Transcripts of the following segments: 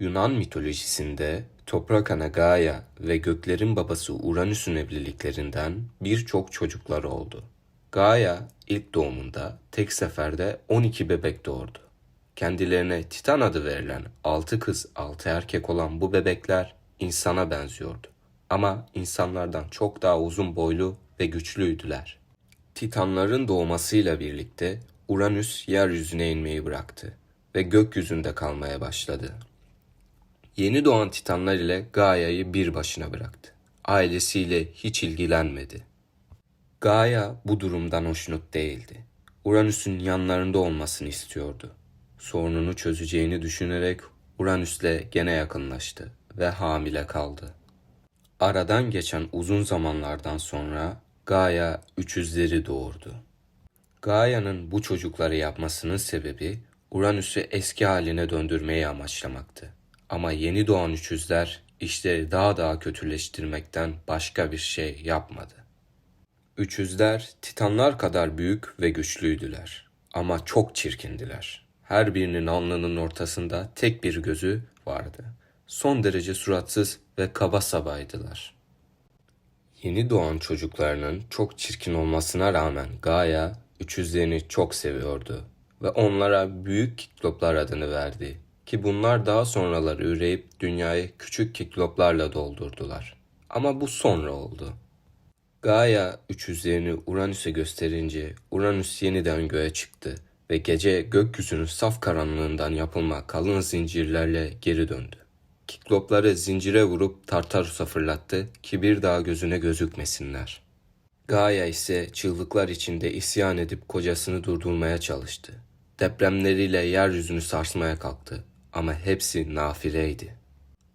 Yunan mitolojisinde toprak ana Gaia ve göklerin babası Uranüs'ün evliliklerinden birçok çocukları oldu. Gaia ilk doğumunda tek seferde 12 bebek doğurdu. Kendilerine Titan adı verilen 6 kız 6 erkek olan bu bebekler insana benziyordu. Ama insanlardan çok daha uzun boylu ve güçlüydüler. Titanların doğmasıyla birlikte Uranüs yeryüzüne inmeyi bıraktı ve gökyüzünde kalmaya başladı. Yeni doğan Titanlar ile Gaia'yı bir başına bıraktı. Ailesiyle hiç ilgilenmedi. Gaia bu durumdan hoşnut değildi. Uranüs'ün yanlarında olmasını istiyordu. Sorununu çözeceğini düşünerek Uranüs'le gene yakınlaştı ve hamile kaldı. Aradan geçen uzun zamanlardan sonra Gaia üçüzleri doğurdu. Gaia'nın bu çocukları yapmasının sebebi Uranüs'ü eski haline döndürmeyi amaçlamaktı. Ama yeni doğan üçüzler işleri daha daha kötüleştirmekten başka bir şey yapmadı. Üçüzler Titanlar kadar büyük ve güçlüydüler. Ama çok çirkindiler. Her birinin alnının ortasında tek bir gözü vardı. Son derece suratsız ve kaba sabaydılar. Yeni doğan çocuklarının çok çirkin olmasına rağmen Gaia üçüzlerini çok seviyordu ve onlara büyük kikloplar adını verdi ki bunlar daha sonraları üreyip dünyayı küçük kikloplarla doldurdular. Ama bu sonra oldu. Gaia üçüzlerini Uranüs'e gösterince Uranüs yeniden göğe çıktı ve gece gökyüzünün saf karanlığından yapılma kalın zincirlerle geri döndü. Kiklopları zincire vurup Tartarus'a fırlattı ki bir daha gözüne gözükmesinler. Gaia ise çığlıklar içinde isyan edip kocasını durdurmaya çalıştı. Depremleriyle yeryüzünü sarsmaya kalktı ama hepsi nafileydi.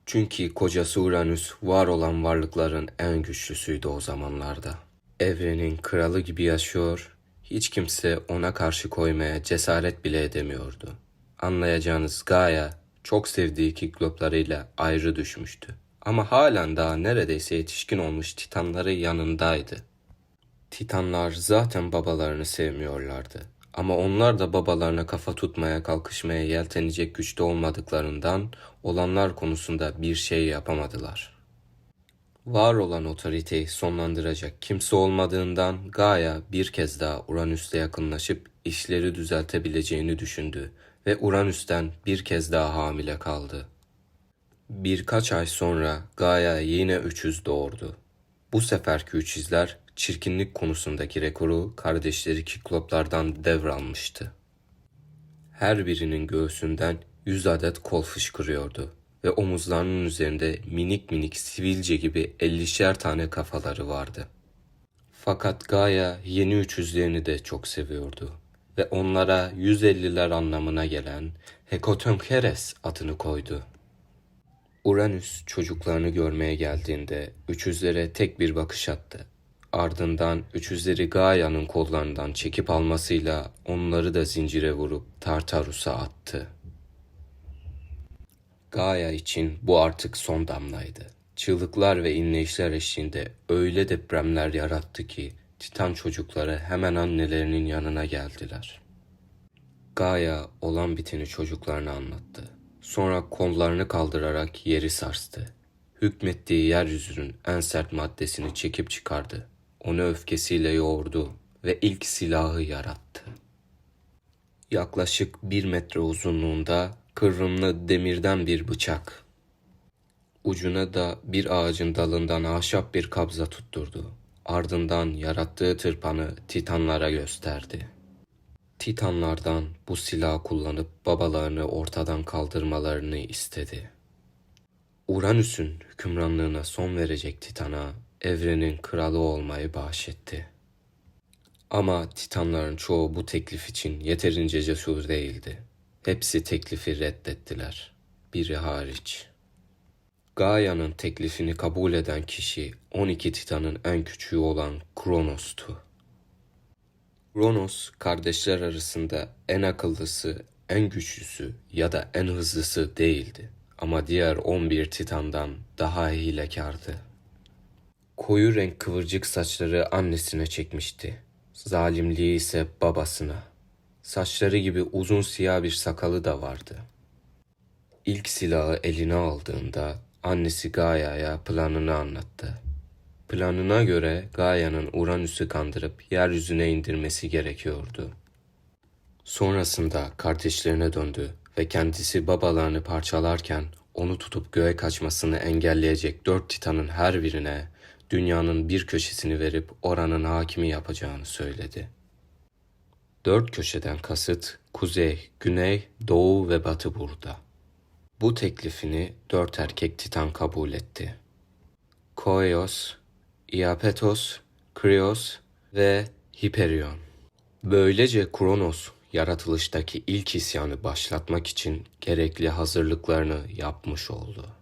Çünkü kocası Uranüs var olan varlıkların en güçlüsüydü o zamanlarda. Evrenin kralı gibi yaşıyor, hiç kimse ona karşı koymaya cesaret bile edemiyordu. Anlayacağınız Gaia çok sevdiği kikloplarıyla ayrı düşmüştü. Ama halen daha neredeyse yetişkin olmuş titanları yanındaydı. Titanlar zaten babalarını sevmiyorlardı. Ama onlar da babalarına kafa tutmaya kalkışmaya yeltenecek güçte olmadıklarından olanlar konusunda bir şey yapamadılar. Var olan otoriteyi sonlandıracak kimse olmadığından Gaia bir kez daha Uranüs'le yakınlaşıp işleri düzeltebileceğini düşündü ve Uranüs'ten bir kez daha hamile kaldı. Birkaç ay sonra Gaia yine üçüz doğurdu. Bu seferki üçüzler çirkinlik konusundaki rekoru kardeşleri Kikloplardan devralmıştı. Her birinin göğsünden yüz adet kol fışkırıyordu ve omuzlarının üzerinde minik minik sivilce gibi ellişer tane kafaları vardı. Fakat Gaia yeni üçüzlerini de çok seviyordu ve onlara 150'ler anlamına gelen Hekotomkeres adını koydu. Uranüs çocuklarını görmeye geldiğinde üçüzlere tek bir bakış attı. Ardından üçüzleri Gaia'nın kollarından çekip almasıyla onları da zincire vurup Tartarus'a attı. Gaia için bu artık son damlaydı. Çığlıklar ve inleyişler eşliğinde öyle depremler yarattı ki Titan çocukları hemen annelerinin yanına geldiler. Gaia olan biteni çocuklarına anlattı. Sonra kollarını kaldırarak yeri sarstı. Hükmettiği yeryüzünün en sert maddesini çekip çıkardı. Onu öfkesiyle yoğurdu ve ilk silahı yarattı. Yaklaşık bir metre uzunluğunda kıvrımlı demirden bir bıçak. Ucuna da bir ağacın dalından ahşap bir kabza tutturdu. Ardından yarattığı tırpanı Titanlara gösterdi. Titanlardan bu silahı kullanıp babalarını ortadan kaldırmalarını istedi. Uranüs'ün hükümranlığına son verecek Titan'a evrenin kralı olmayı bahşetti. Ama Titanların çoğu bu teklif için yeterince cesur değildi. Hepsi teklifi reddettiler. Biri hariç. Gaia'nın teklifini kabul eden kişi 12 Titan'ın en küçüğü olan Kronos'tu. Kronos kardeşler arasında en akıllısı, en güçlüsü ya da en hızlısı değildi. Ama diğer 11 Titan'dan daha hilekardı. Koyu renk kıvırcık saçları annesine çekmişti. Zalimliği ise babasına. Saçları gibi uzun siyah bir sakalı da vardı. ilk silahı eline aldığında annesi Gaia'ya planını anlattı. Planına göre Gaia'nın Uranüs'ü kandırıp yeryüzüne indirmesi gerekiyordu. Sonrasında kardeşlerine döndü ve kendisi babalarını parçalarken onu tutup göğe kaçmasını engelleyecek dört titanın her birine dünyanın bir köşesini verip oranın hakimi yapacağını söyledi. Dört köşeden kasıt kuzey, güney, doğu ve batı burada. Bu teklifini dört erkek titan kabul etti. Koios, Iapetos, Krios ve Hyperion. Böylece Kronos yaratılıştaki ilk isyanı başlatmak için gerekli hazırlıklarını yapmış oldu.